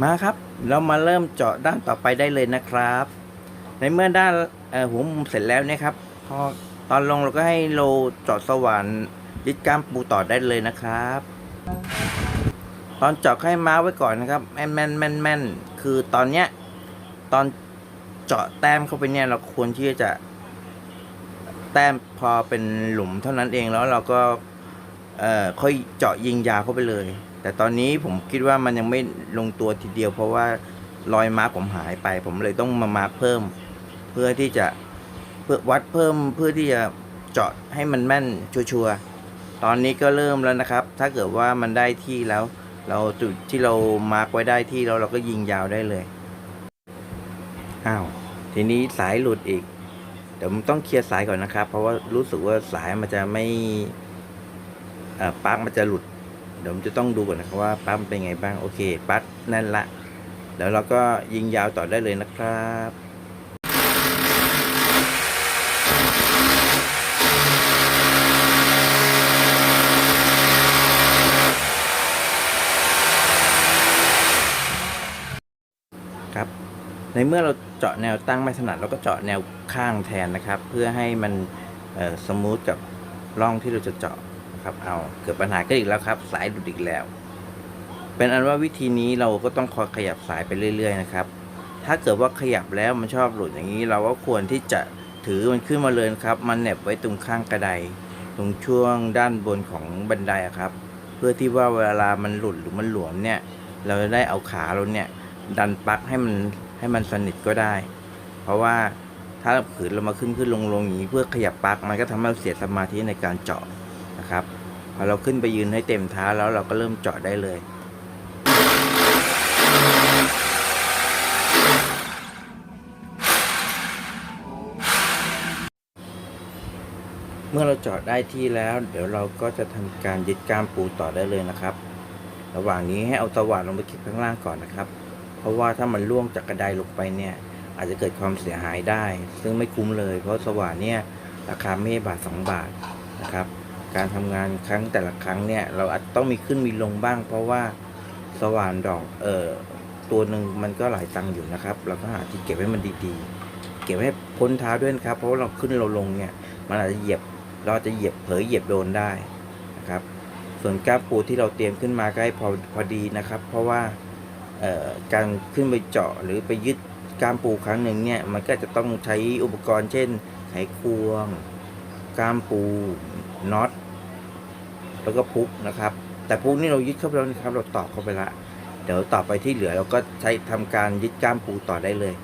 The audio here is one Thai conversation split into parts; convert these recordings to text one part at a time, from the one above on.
มาครับ เรามาเริ่มเจาะด้านต่อไปได้เลยนะครับ ในเมื่อด้านหัวมุมเสร็จแล้วนี่ยครับพอตอนลงเราก็ให้โลเจาะสว่านยึดก้ามปูต่อได้เลยนะครับ ตอนเจาะให้มาไว้ก่อนนะครับแม่นแม่นแม่นแม่นคือตอนเนี้ยตอนเจาะแต้มเข้าไปเนี่ยเราควรที่จะ แต้มพอเป็นหลุมเท่านั้นเองแล้วเราก็เอ่อค่อยเจาะยิงยาวเข้าไปเลย แต่ตอนนี้ผมคิดว่ามันยังไม่ลงตัวทีเดียว เพราะว่ารอยมาร์กผมหายไป ผมเลยต้องมามาร์กเพิ่ม เพื่อที่จะเพื่อวัดเพิ่มเพื่อที่จะเจาะให้มันแม่นชัวร์ๆตอนนี้ก็เริ่มแล้วนะครับ ถ้าเกิดว่ามันได้ที่แล้ว เราจุดที่เรามาร์กไว้ได้ที่แล้วเราก็ยิงยาวได้เลยอ้าวทีนี้สายหลุดอีกเดี๋ยวผมต้องเคลียร์สายก่อนนะครับ เพราะว่ารู้สึกว่าสายมันจะไม่ปลั๊กมันจะหลุด เดี๋ยวผมจะต้องดูก่อนนะครับว่าปั๊มเป็นไงบ้าง โอเค ปั๊กแน่นละเดี๋ยวเราก็ยิงยาวต่อได้เลยนะครับครับในเมื่อเราเจาะแนวตั้งไม่ถนัดเราก็เจาะแนวข้างแทนนะครับ เพื่อให้มันสมูทกับร่องที่เราจะเจาะ ครับ เอาเกิดปัญหาก็อีกแล้วครับ สายหลุดอีกแล้ว เป็นอันว่าวิธีนี้เราก็ต้องคอยขยับสายไปเรื่อย ๆ นะครับ ถ้าเกิดว่าขยับแล้วมันชอบหลุดอย่างนี้ เราก็ควรที่จะถือมันขึ้นมาเลยนครับ มันเหนบไว้ตรงข้างกระไดตรงช่วงด้านบนของบันไดครับ เพื่อที่ว่าเวลามันหลุดหรือมันหลวมเนี่ย เราจะได้เอาขาเราเนี่ย ดันปลั๊กให้มันให้มันสนิทก็ได้ เพราะว่าถ้าขืนเรามาขึ้นขึ้นลงลงอย่างนี้เพื่อขยับปลั๊กมันก็ทำให้เราเสียสมาธิในการเจาะ นะครับพอเราขึ้นไปยืนให้เต็มเท้าแล้วเราก็เริ่มเจาะได้เลย เมื่อเราเจาะได้ที่แล้ว เดี๋ยวเราก็จะทำการยึดก้ามปูต่อได้เลยนะครับ ระหว่างนี้ให้เอาตะวันลงไปเก็บข้างล่างก่อนนะครับ เพราะว่าถ้ามันล่วงจากกระไดลงไปเนี่ยอาจจะเกิดความเสียหายได้ ซึ่งไม่คุ้มเลย เพราะสว่านเนี่ยราคาไม่ใช่บาทสองบาทนะครับ การทำงานครั้งแต่ละครั้งเนี่ย เราอาจต้องมีขึ้นมีลงบ้าง เพราะว่าสว่านดอกเอ่อตัวหนึ่งมันก็หลายตังค์อยู่นะครับ เราก็หาที่เก็บให้มันดีๆ เก็บให้พ้นเท้าด้วยนะครับ เพราะว่าเราขึ้นเราลงเนี่ยมันอาจจะเหยียบเราจะเหยียบเผลอเหยียบโดนได้นะครับ ส่วนก้ามปูที่เราเตรียมขึ้นมาก็ให้พอพอดีนะครับ เพราะว่าเอ่อการขึ้นไปเจาะหรือไปยึดก้ามปูครั้งหนึ่งเนี่ยมันก็จะต้องใช้อุปกรณ์เช่นไขควงก้ามปูน็อต แล้วก็พุกนะครับ แต่พุกนี่เรายึดเข้าไปแล้วนะครับ เราตอกเข้าไปละ เดี๋ยวต่อไปที่เหลือเราก็ใช้ทำการยึดก้ามปูต่อได้เลย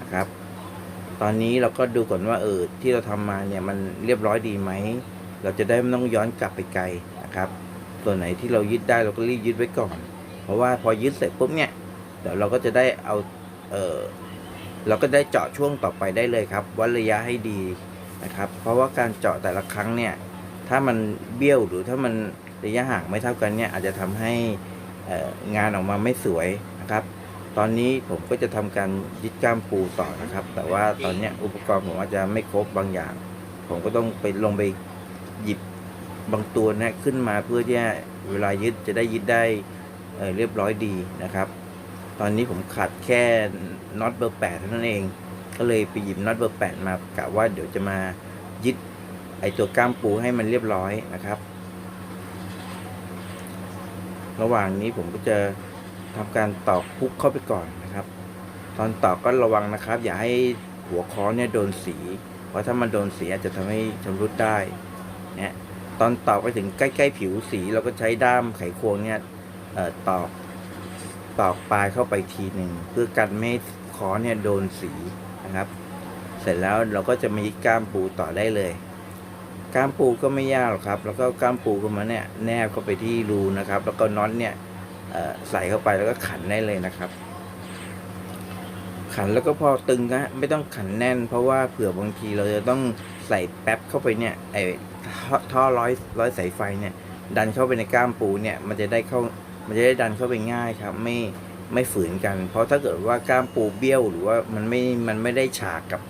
นะครับ ตอนนี้เราก็ดูก่อนว่าเออที่เราทำมาเนี่ยมันเรียบร้อยดีไหม เราจะได้ไม่ต้องย้อนกลับไปไกลนะครับ ส่วนไหนที่เรายึดได้เราก็รีบยึดไว้ก่อน เพราะว่าพอยึดเสร็จปุ๊บเนี่ยเดี๋ยวเราก็จะได้เอาเออเราก็ได้เจาะช่วงต่อไปได้เลยครับวัดระยะให้ดีนะครับ เพราะว่าการเจาะแต่ละครั้งเนี่ย ถ้ามันเบี้ยวหรือถ้ามันระยะห่างไม่เท่ากันเนี่ยอาจจะทำให้งานออกมาไม่สวยนะครับ ตอนนี้ผมก็จะทำการยึดก้ามปูต่อนะครับ แต่ว่าตอนนี้อุปกรณ์ผมอาจจะไม่ครบบางอย่าง ผมก็ต้องไปลงไปหยิบบางตัวนะขึ้นมาเพื่อที่เวลายึดจะได้ยึดได้เเรียบร้อยดีนะครับ ตอนนี้ผมขาดแค่น็อตเบอร์แปดเท่านั้นเอง ก็เลยไปหยิบน็อตเบอร์แปดมากะว่าเดี๋ยวจะมายึด ไอตัวกล้ามปูให้มันเรียบร้อยนะครับ ระหว่างนี้ผมก็จะทำการตอกพุกเข้าไปก่อนนะครับ ตอนตอกก็ระวังนะครับ อย่าให้หัวค้อนเนี่ยโดนสี เพราะถ้ามันโดนสีอาจจะทำให้ชำรุดได้เนี่ยตอนตอกไปถึงใกล้ๆผิวสีเราก็ใช้ด้ามไขควงเนี่ยออตอกตอกปลายเข้าไปทีหนึ่งเพื่อกันไม่ค้อเนี่ยโดนสีนะครับ เสร็จแล้วเราก็จะมายึดก้ามปูต่อได้เลย กามปูก็ไม่ยากหรอกครับ แล้วก็กามปูก็มาเนี่ยแนบเข้าไปที่รูนะครับ แล้วก็น็อตเนี่ยใส่เข้าไปแล้วก็ขันได้เลยนะครับ ขันแล้วก็พอตึงนะไม่ต้องขันแน่น เพราะว่าเผื่อบางทีเราจะต้องใส่แป๊บเข้าไปเนี่ยไอ้ท่อร้อยร้อยสายไฟเนี่ย ดันเข้าไปในก้ามปูเนี่ย มันจะได้เข้ามันจะได้ดันเข้าไปง่ายครับ ไม่ไม่ฝืนกัน เพราะถ้าเกิดว่าก้ามปูเบี้ยวหรือว่ามันไม่มันไม่ได้ฉากกับ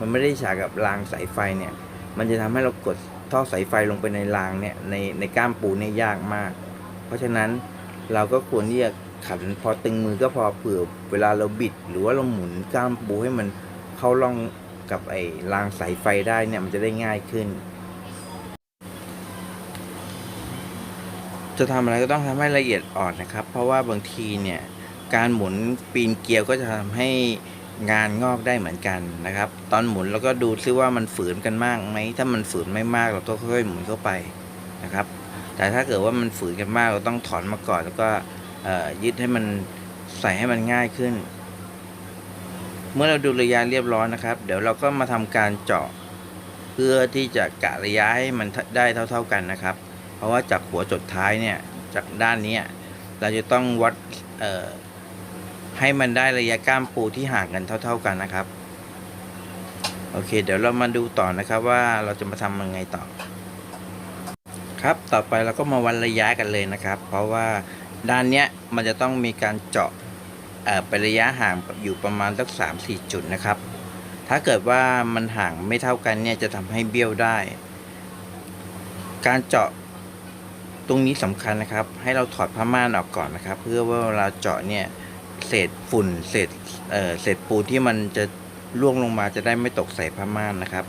มันไม่ได้ฉากกับรางสายไฟเนี่ย มันจะทำให้เรากดท่อสายไฟลงไปในรางเนี่ยในในก้ามปูเนี่ยยากมาก เพราะฉะนั้นเราก็ควรที่จะขันพอตึงมือก็พอเผื่อเวลาเราบิด หรือว่าเราหมุนก้ามปูให้มันเข้าร่องกับไอ้รางสายไฟได้เนี่ยมันจะได้ง่ายขึ้น จะทำอะไรก็ต้องทำให้ละเอียดอ่อนนะครับ เพราะว่าบางทีเนี่ยการหมุนปีนเกลียวก็จะทำให้ งานงอกได้เหมือนกันนะครับ ตอนหมุนเราก็ดูซิว่ามันฝืนกันมากไหมถ้ามันฝืนไม่มากเราต้องค่อยๆหมุนเข้าไปนะครับ แต่ถ้าเกิดว่ามันฝืนกันมากเราต้องถอนมาก่อน แล้วก็ยึดให้มันใส่ให้มันง่ายขึ้น เมื่อเราดูระยะเรียบร้อยนะครับ เดี๋ยวเราก็มาทำการเจาะ เพื่อที่จะกะระยะให้มันได้เท่า ๆกันนะครับ เพราะว่าจากหัวจดท้ายเนี่ยจากด้านนี้เราจะต้องวัดเอ่อ ให้มันได้ระยะก้ามปูที่ห่างกันเท่า ๆกันนะครับ โอเค เดี๋ยวเรามาดูต่อนะครับว่าเราจะมาทำยังไงต่อ ครับต่อไปเราก็มาวัดระยะกันเลยนะครับ เพราะว่าด้านเนี้ยมันจะต้องมีการเจาะเอ่อไประยะห่างอยู่ประมาณสักสามสี่จุดนะครับ ถ้าเกิดว่ามันห่างไม่เท่ากันเนี่ยจะทำให้เบี้ยวได้ การเจาะตรงนี้สำคัญนะครับ ให้เราถอดผ้าม่านออกก่อนนะครับ เพื่อว่าเวลาเจาะเนี่ย เศษฝุ่นเศษเอ่อเศษปูนที่มันจะล่วงลงมาจะได้ไม่ตกใส่ผ้าม่านนะครับ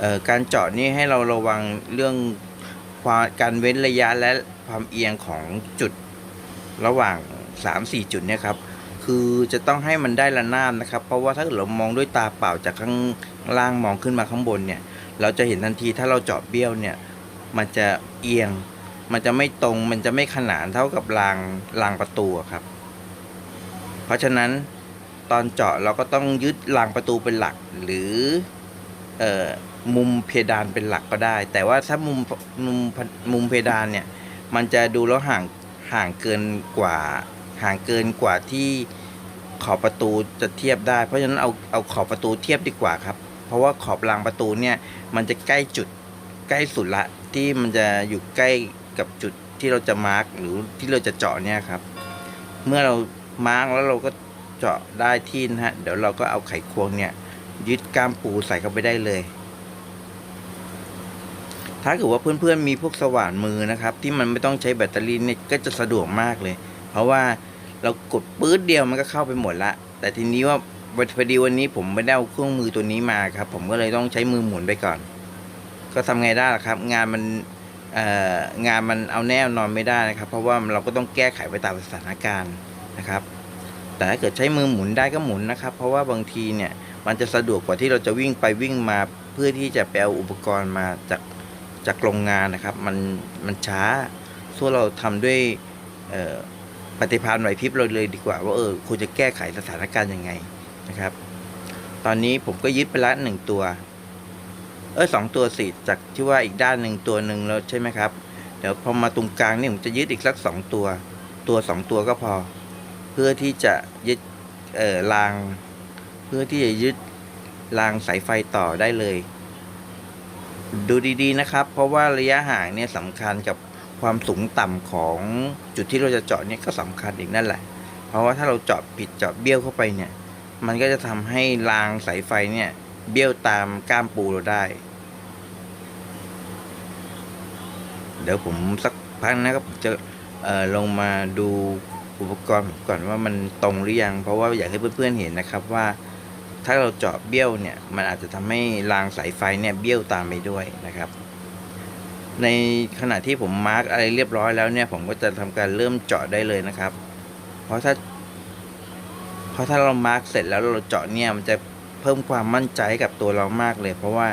เอ่อการเจาะนี่ให้เราระวังเรื่องความการเว้นระยะและความเอียงของจุดระหว่าง 3-4 จุดเนี่ยครับคือจะต้องให้มันได้ระนาบนะครับ เพราะว่าถ้าเรามองด้วยตาเปล่าจากข้างล่างมองขึ้นมาข้างบนเนี่ย เราจะเห็นทันทีถ้าเราเจาะเบี้ยวเนี่ย มันจะเอียง มันจะไม่ตรง มันจะไม่ขนานเท่ากับรางรางประตูครับ ราะฉะนั้นตอนเจาะเราก็ต้องยึดรางประตูเป็นหลัก หรือออมุมเพดานเป็นหลักก็ได้ แต่ว่าถ้ามุมมุมมุมเพดานเนี่ย มันจะดูแล้วห่างห่างเกินกว่าห่างเกินกว่าที่ขอบประตูจะเทียบได้ เพราะฉะนั้นเอาเอาขอบประตูเทียบดีกว่าครับ เพราะว่าขอบรางประตูเนี่ยมันจะใกล้จุดใกล้สุดละที่มันจะอยู่ใกล้กับจุดที่เราจะมาร์กหรือที่เราจะเจาะเนี่ยครับ เมื่อเรา มาร์กแล้วเราก็เจาะได้ที่นะฮะ เดี๋ยวเราก็เอาไขควงเนี่ย ยึดก้ามปูใส่เข้าไปได้เลย ถ้าเกิดว่าเพื่อนๆมีพวกสว่านมือนะครับ ที่มันไม่ต้องใช้แบตเตอรี่เนี่ยก็จะสะดวกมากเลย เพราะว่าเรากดปื๊ดเดียวมันก็เข้าไปหมดละ แต่ทีนี้ว่าพอดีวันนี้ผมไม่ได้เอาเครื่องมือตัวนี้มาครับ ผมก็เลยต้องใช้มือหมุนไปก่อน ก็ทำไงได้ล่ะครับ งานมันงานมันเอาแน่นอนไม่ได้นะครับ เพราะว่าเราก็ต้องแก้ไขไปตามสถานการณ์ นะครับ แต่ถ้าเกิดใช้มือหมุนได้ก็หมุนนะครับ เพราะว่าบางทีเนี่ยมันจะสะดวกกว่าที่เราจะวิ่งไปวิ่งมาเพื่อที่จะไปเอาอุปกรณ์มาจากจากโรงงานนะครับ มันมันช้าส่วนเราทำด้วยปฏิภาณไหวพริบเราเลยดีกว่า ว่าเออควรจะแก้ไขสถานการณ์ยังไงนะครับ ตอนนี้ผมก็ยึดไปละหนึ่งตัว เออสองตัวสิจากที่ว่าอีกด้านหนึ่งตัวหนึ่งแล้วใช่ไหมครับ เดี๋ยวพอมาตรงกลางนี่ผมจะยึดอีกสักสองตัว ตัวสองตัวก็พอ เพื่อที่จะยึดเอ่อราง เพื่อที่จะยึดรางสายไฟต่อได้เลย ดูดีๆนะครับ เพราะว่าระยะห่างเนี่ยสำคัญกับความสูงต่ำของจุดที่เราจะเจาะเนี่ยก็สำคัญอีกนั่นแหละ เพราะว่าถ้าเราเจาะผิดเจาะเบี้ยวเข้าไปเนี่ย มันก็จะทำให้รางสายไฟเนี่ยเบี้ยวตามก้ามปูเราได้ เดี๋ยวผมสักพักนะครับผมจะเออลงมาดู อุปกรณ์ผมก่อนว่ามันตรงหรือยังเพราะว่าอยากให้เพื่อนๆเห็นนะครับว่า ถ้าเราเจาะเบี้ยวเนี่ยมันอาจจะทำให้รางสายไฟเนี่ยเบี้ยวตามไปด้วยนะครับ ในขณะที่ผมมาร์กอะไรเรียบร้อยแล้วเนี่ยผมก็จะทำการเริ่มเจาะได้เลยนะครับ เพราะถ้าเพราะถ้าเรามาร์กเสร็จแล้วเราเจาะเนี่ยมันจะเพิ่มความมั่นใจให้กับตัวเรามากเลย เพราะว่า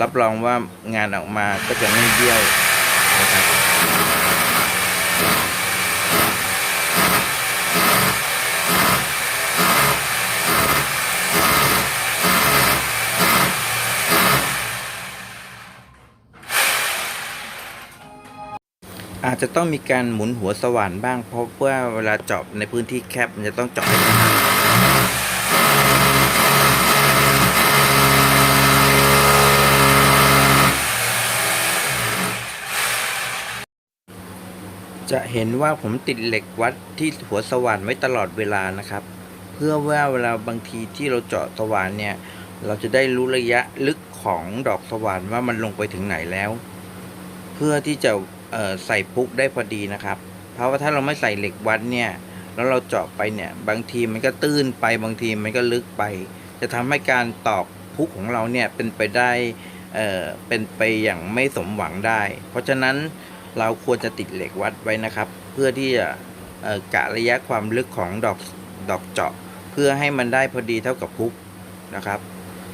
รับรองว่างานออกมาก็จะไม่เบี้ยวนะครับ อา จจะต้องมีการหมุนหัวสว่านบ้าง เพราะว่าเวลาเจาะในพื้นที่แคบมันจะต้องเจาะให้ถนัดจะเห็นว่าผมติดเหล็กวัดที่หัวสว่านไว้ตลอดเวลานะครับ เพื่อว่าเวลาบางทีที่เราเจาะสว่านเนี่ย เราจะได้รู้ระยะลึกของดอกสว่านว่ามันลงไปถึงไหนแล้ว เพื่อที่จะ ใส่ปุ๊กได้พอดีนะครับ เพราะว่าถ้าเราไม่ใส่เหล็กวัดเนี่ยแล้วเราเจาะไปเนี่ยบางทีมันก็ตื้นไปบางทีมันก็ลึกไป จะทำให้การตอกพุกของเราเนี่ยเป็นไปได้เอ่อเป็นไปอย่างไม่สมหวังได้ เพราะฉะนั้นเราควรจะติดเหล็กวัดไว้นะครับ เพื่อที่จะกะระยะความลึกของดอกดอกเจาะ เพื่อให้มันได้พอดีเท่ากับพุกนะครับ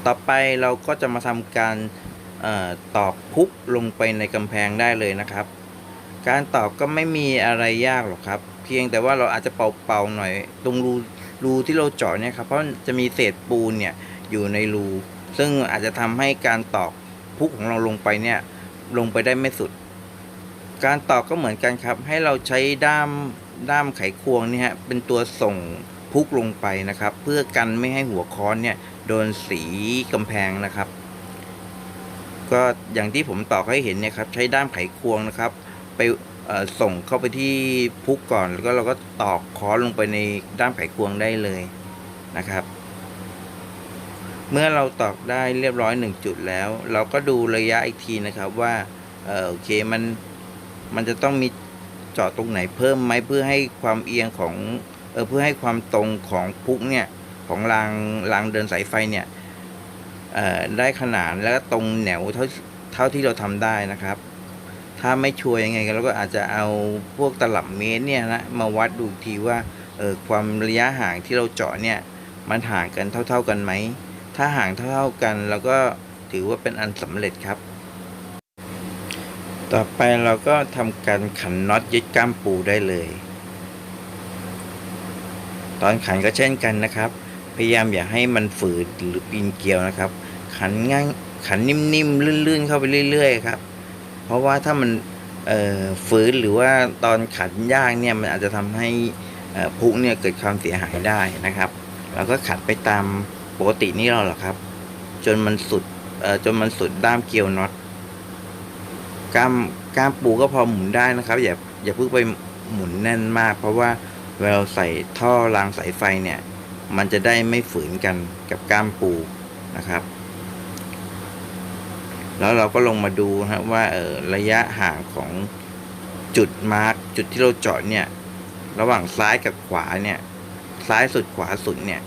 ต่อไปเราก็จะมาทำการออตอกพุกลงไปในกำแพงได้เลยนะครับ การตอกก็ไม่มีอะไรยากหรอกครับ เพียงแต่ว่าเราอาจจะเป่าๆหน่อย ตรงรูรูที่เราเจาะเนี่ยครับเพราะจะมีเศษปูนเนี่ยอยู่ในรูซึ่งอาจจะทำให้การตอกพุกของเราลงไปเนี่ยลงไปได้ไม่สุด การตอกก็เหมือนกันครับ ให้เราใช้ด้ามด้ามไขควงเนี่ยฮะเป็นตัวส่งพุกลงไปนะครับ เพื่อกันไม่ให้หัวค้อนเนี่ยโดนสีกำแพงนะครับ ก็อย่างที่ผมตอกให้เห็นเนี่ยครับใช้ด้ามไขควงนะครับ ไปส่งเข้าไปที่พุกก่อนแล้วก็เราก็ตอกค้อนลงไปในด้ามไขควงได้เลยนะครับ เมื่อเราตอกได้เรียบร้อยหนึ่งจุดแล้ว เราก็ดูระยะอีกทีนะครับว่าเออโอเคมันมันจะต้องมีเจาะตรงไหนเพิ่มไหมเพื่อให้ความเอียงของเออเพื่อให้ความตรงของพุกเนี่ยของรางรางเดินสายไฟเนี่ยเออได้ขนาดและตรงแนวเท่าเท่าที่เราทำได้นะครับ ถ้าไม่ชัวร์ยังไงเราก็อาจจะเอาพวกตลับเมตรเนี่ยนะมาวัดดูทีว่าเออความระยะห่างที่เราเจาะเนี่ยมันห่างกันเท่า ๆกันไหม ถ้าห่างเท่าๆกันเราก็ถือว่าเป็นอันสำเร็จครับ ต่อไปเราก็ทำการขันน็อตยึดก้ามปูได้เลย ตอนขันก็เช่นกันนะครับ พยายามอย่าให้มันฝืดหรือปีนเกลียวนะครับ ขันง่ายขันนิ่มๆลื่นๆเข้าไปเรื่อย ๆ ครับ เพราะว่าถ้ามันฝืนหรือว่าตอนขันยากเนี่ยมันอาจจะทำให้พุเนี่ยเกิดความเสียหายได้นะครับเราก็ขัดไปตามปกตินี่เราหรอครับ จนมันสุดจนมันสุดด้ามเกลียวน็อตกล้ามกล้ามปูก็พอหมุนได้นะครับ อย่าอย่าเพิ่งไปหมุนแน่นมาก เพราะว่าเวลาเราใส่ท่อรางสายไฟเนี่ย มันจะได้ไม่ฝืนกันกับกล้ามปูนะครับ แล้วเราก็ลงมาดูนะว่าเออระยะห่างของจุดมาร์กจุดที่เราเจาะเนี่ย ระหว่างซ้ายกับขวาเนี่ย ซ้ายสุดขวาสุดเนี่ย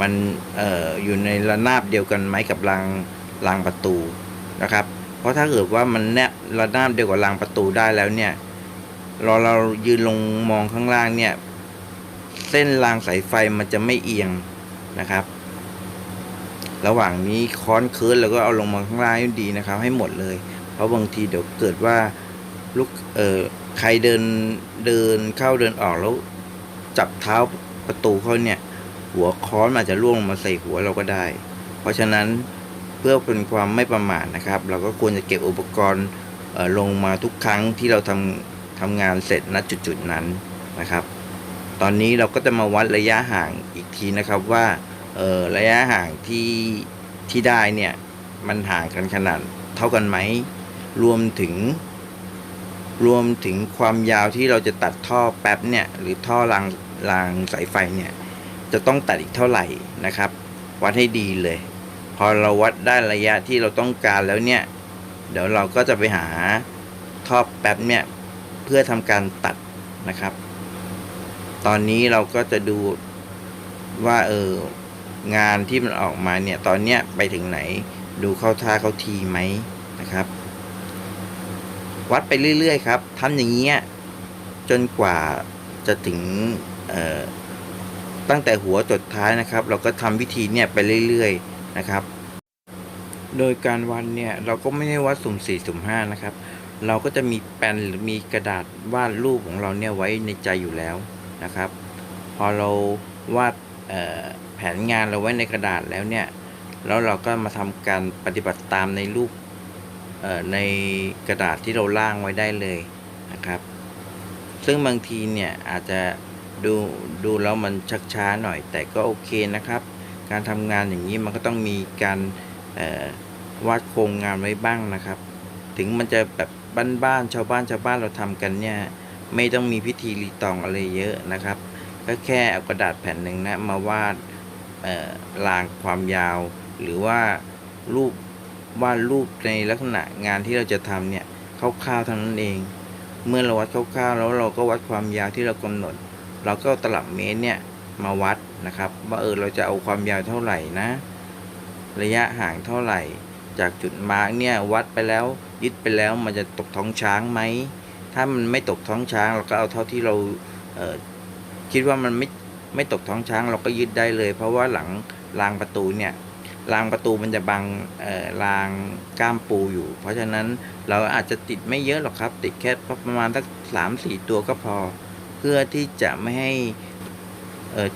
มันเอ่ออยู่ในระนาบเดียวกันไหมกับรางรางประตูนะครับ เพราะถ้าเกิดว่ามันแนบระนาบเดียวกับรางประตูได้แล้วเนี่ยเราเรายืนลงมองข้างล่างเนี่ย เส้นรางสายไฟมันจะไม่เอียงนะครับ ระหว่างนี้ค้อนเคิร์นแล้วก็เอาลงมาข้างล่างดีนะครับ ให้หมดเลย เพราะบางทีเดี๋ยวเกิดว่าลูกเออใครเดินเดินเข้าเดินออกแล้ว จับเท้าประตูเขาเนี่ย หัวค้อนอาจจะร่วงลงมาใส่หัวเราก็ได้ เพราะฉะนั้นเพื่อเป็นความไม่ประมาทนะครับ เราก็ควรจะเก็บอุปกรณ์เออลงมาทุกครั้งที่เราทำทำงานเสร็จณจุดๆนั้นนะครับ ตอนนี้เราก็จะมาวัดระยะห่างอีกทีนะครับว่า เออระยะห่างที่ที่ได้เนี่ย มันห่างกันขนาดเท่ากันไหม รวมถึง รวมถึงความยาวที่เราจะตัดท่อแป๊บเนี่ย หรือท่อรางรางสายไฟเนี่ย จะต้องตัดอีกเท่าไหร่นะครับ วัดให้ดีเลย พอเราวัดได้ระยะที่เราต้องการแล้วเนี่ย เดี๋ยวเราก็จะไปหาท่อแป๊บเนี่ย เพื่อทำการตัดนะครับ ตอนนี้เราก็จะดูว่าเออ งานที่มันออกมาเนี่ยตอนเนี้ยไปถึงไหน ดูเข้าท่าเข้าทีไหมนะครับ วัดไปเรื่อยๆครับทำอย่างเงี้ยจนกว่าจะถึงตั้งแต่หัวจดท้ายนะครับ เราก็ทำวิธีเนี่ยไปเรื่อยๆนะครับ โดยการวัดเนี่ยเราก็ไม่ได้วัดสุ่มสี่สุ่มห้านะครับ เราก็จะมีแปนหรือมีกระดาษวาดรูปของเราเนี่ยไว้ในใจอยู่แล้วนะครับ พอเราวาดเอ่อ แผนงานเราไว้ในกระดาษแล้วเนี่ย แล้วเราก็มาทำการปฏิบัติตามในรูปในกระดาษที่เราล่างไว้ได้เลยนะครับ ซึ่งบางทีเนี่ยอาจจะดูดูแล้วมันชักช้าหน่อย แต่ก็โอเคนะครับ การทำงานอย่างนี้มันก็ต้องมีการวาดโครงงานไว้บ้างนะครับ ถึงมันจะแบบบ้านๆชาวบ้านชาวบ้านเราทำกันเนี่ยไม่ต้องมีพิธีรีตองอะไรเยอะนะครับ ก็แค่เอากระดาษแผ่นหนึ่งนะมาวาด รางความยาว หรือว่ารูปวาดรูปในลักษณะงานที่เราจะทำเนี่ยคร่าวๆเท่านั้นเอง เมื่อเราวัดคร่าวๆแล้วเราก็วัดความยาวที่เรากำหนด เราก็ตลับเมตรเนี่ยมาวัดนะครับ ว่าเออเราจะเอาความยาวเท่าไหร่นะ ระยะห่างเท่าไหร่ จากจุดมาร์กเนี่ยวัดไปแล้วยึดไปแล้วมันจะตกท้องช้างไหมถ้ามันไม่ตกท้องช้างเราก็เอาเท่าที่เราเออคิดว่ามันไม่ ไม่ตกท้องช้างเราก็ยึดได้เลย เพราะว่าหลังรางประตูเนี่ยรางประตูมันจะบังเอ่อรางก้ามปูอยู่ เพราะฉะนั้นเราอาจจะติดไม่เยอะหรอกครับ ติดแค่ประมาณสักสามสี่ตัวก็พอ เพื่อที่จะไม่ให้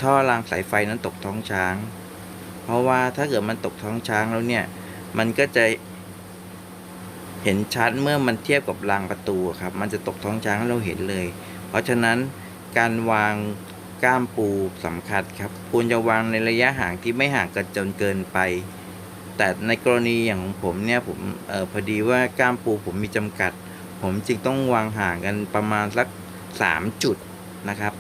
ท่อรางสายไฟนั้นตกท้องช้าง เพราะว่าถ้าเกิดมันตกท้องช้างแล้วเนี่ย มันก็จะเห็นชัดเมื่อมันเทียบกับรางประตูครับ มันจะตกท้องช้างให้เราเห็นเลย เพราะฉะนั้นการวาง ก้ามปูสำคัญครับควรจะวางในระยะห่างที่ไม่ห่างกันจนเกินไป แต่ในกรณีอย่างของผมเนี่ยผมเออพอดีว่าก้ามปูผมมีจำกัด ผมจึงต้องวางห่างกันประมาณสักสามจุดนะครับ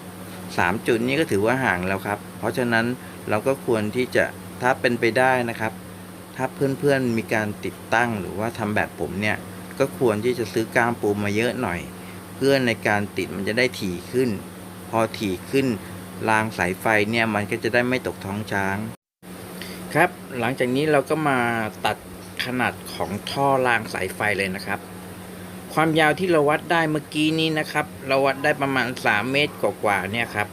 สามจุดนี้ก็ถือว่าห่างแล้วครับ เพราะฉะนั้นเราก็ควรที่จะถ้าเป็นไปได้นะครับ ถ้าเพื่อนๆมีการติดตั้งหรือว่าทำแบบผมเนี่ยก็ควรที่จะซื้อก้ามปูมาเยอะหน่อย เพื่อในการติดมันจะได้ถี่ขึ้น พอถี่ขึ้น รางสายไฟเนี่ยมันก็จะได้ไม่ตกท้องช้าง ครับ หลังจากนี้เราก็มาตัดขนาดของท่อรางสายไฟเลยนะครับ ความยาวที่เราวัดได้เมื่อกี้นี้นะครับ เราวัดได้ประมาณ 3 เมตรกว่าๆเนี่ยครับ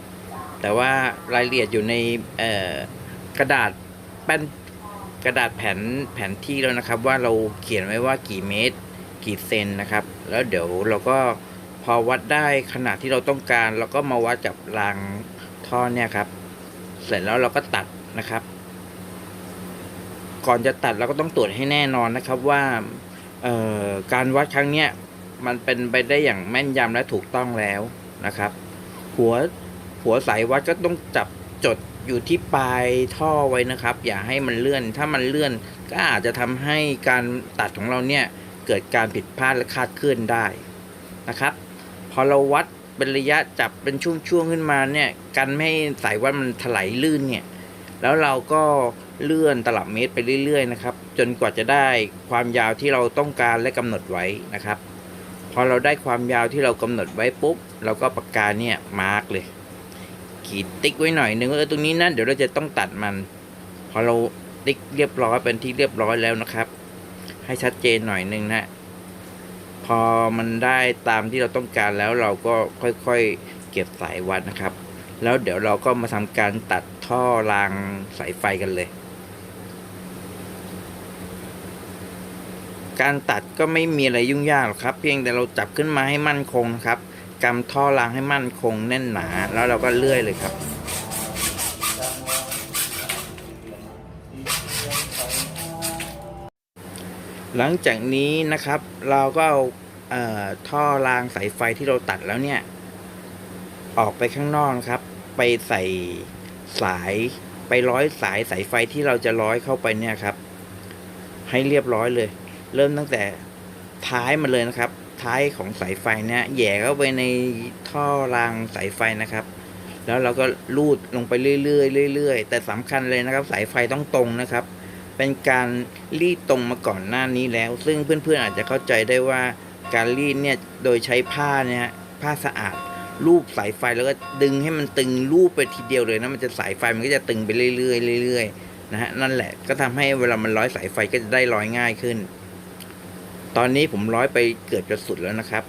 แต่ว่ารายละเอียดอยู่ในกระดาษแป้นกระดาษแผ่นแผนที่แล้วนะครับ ว่าเราเขียนไว้ว่ากี่เมตร กี่เซนนะครับ แล้วเดี๋ยวเราก็พอวัดได้ขนาดที่เราต้องการ เราก็มาวัดกับราง ท่อเนี่ยครับ เสร็จแล้วเราก็ตัดนะครับ ก่อนจะตัดเราก็ต้องตรวจให้แน่นอนนะครับว่าการวัดครั้งเนี้ยมันเป็นไปได้อย่างแม่นยำและถูกต้องแล้วนะครับ หัวหัวสายวัดก็ต้องจับจดอยู่ที่ปลายท่อไว้นะครับ อย่าให้มันเลื่อน ถ้ามันเลื่อน ก็อาจจะทำให้การตัดของเราเนี่ยเกิดการผิดพลาดและคาดเคลื่อนได้นะครับ พอเราวัด เป็นระยะจับเป็นช่วงๆขึ้นมาเนี่ยกันไม่ให้สายวัดมันถลายลื่นเนี่ย แล้วเราก็เลื่อนตลับเมตรไปเรื่อย ๆ นะครับ จนกว่าจะได้ความยาวที่เราต้องการและกำหนดไว้นะครับ พอเราได้ความยาวที่เรากำหนดไว้ปุ๊บเราก็ปากกาเนี่ยมาร์กเลย ขีดติ๊กไว้หน่อยนึงว่าตรงนี้นะเดี๋ยวเราจะต้องตัดมัน พอเราติ๊กเรียบร้อยเป็นที่เรียบร้อยแล้วนะครับ ให้ชัดเจนหน่อยนึงนะ พอมันได้ตามที่เราต้องการแล้วเราก็ค่อยๆเก็บสายวัดนะครับ แล้วเดี๋ยวเราก็มาทำการตัดท่อรางสายไฟกันเลย การตัดก็ไม่มีอะไรยุ่งยากหรอกครับ เพียงแต่เราจับขึ้นมาให้มั่นคงนะครับกำท่อรางให้มั่นคงแน่นหนา แล้วเราก็เลื่อยเลยครับ หลังจากนี้นะครับ เราก็เอาเอ่อท่อรางสายไฟที่เราตัดแล้วเนี่ย ออกไปข้างนอกนครับ ไปใส่สายไปร้อยสายสายไฟที่เราจะร้อยเข้าไปเนี่ยครับ ให้เรียบร้อยเลย เริ่มตั้งแต่ท้ายมาเลยนะครับ ท้ายของสายไฟเนี่ยแย่เข้าไปในท่อรางสายไฟนะครับ แล้วเราก็ลูดลงไปเรื่อยๆเรื่อยๆแต่สำคัญเลยนะครับ สายไฟต้องตรงนะครับ เป็นการรีดตรงมาก่อนหน้านี้แล้ว ซึ่งเพื่อนๆอาจจะเข้าใจได้ว่าการรีดเนี่ยโดยใช้ผ้าเนี่ยผ้าสะอาด รูปสายไฟแล้วก็ดึงให้มันตึงรูปไปทีเดียวเลยนะมันจะสายไฟมันก็จะตึงไปเรื่อยๆเรื่อยๆนะฮะนั่นแหละก็ทำให้เวลามันร้อยสายไฟก็จะได้ร้อยง่ายขึ้น ตอนนี้ผมร้อยไปเกือบจะสุดแล้วนะครับ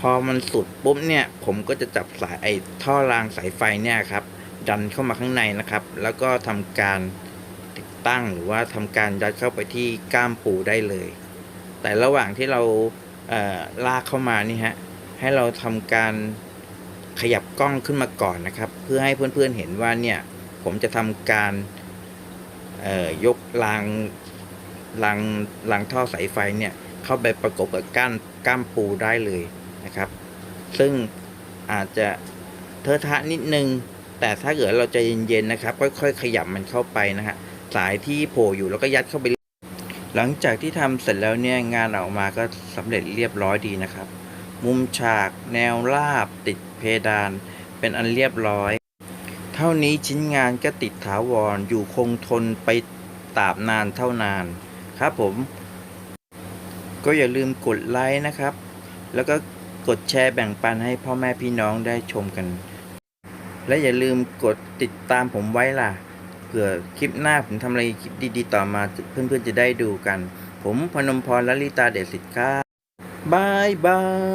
พอมันสุดปุ๊บเนี่ย ผมก็จะจับสายไอ้ท่อรางสายไฟเนี่ยครับ ดันเข้ามาข้างในนะครับ แล้วก็ทำการ ตั้งหรือว่าทำการยัดเข้าไปที่ก้ามปูได้เลย แต่ระหว่างที่เราเลากเข้ามานี่ฮะให้เราทำการขยับกล้องขึ้นมาก่อนนะครับ เพื่อให้เพื่อนๆเห็นว่าเนี่ยผมจะทำการยกรางรางรางท่อสายไฟเนี่ยเข้าไปประกบกับก้านก้ามปูได้เลยนะครับ ซึ่งอาจจะเทอะทะนิดนึงแต่ถ้าเกิดเราจะเย็นๆนะครับ ค่อยๆขยับมันเข้าไปนะฮะ สายที่โผล่อยู่แล้วก็ยัดเข้าไป หลังจากที่ทำเสร็จแล้วเนี่ยงานออกมาก็สำเร็จเรียบร้อยดีนะครับ มุมฉากแนวราบติดเพดาน เป็นอันเรียบร้อย เท่านี้ชิ้นงานก็ติดถาวรอยู่คงทนไปตราบนานเท่านานครับผม ก็อย่าลืมกดไลค์นะครับ แล้วก็กดแชร์แบ่งปันให้พ่อแม่พี่น้องได้ชมกัน และอย่าลืมกดติดตามผมไว้ล่ะ เผื่อคลิปหน้าผมทำอะไรคลิปดีๆ ต่อมาเพื่อนๆจะได้ดูกัน ผมพนมพรละลิตาเดชสิทธิ์ครับบายบาย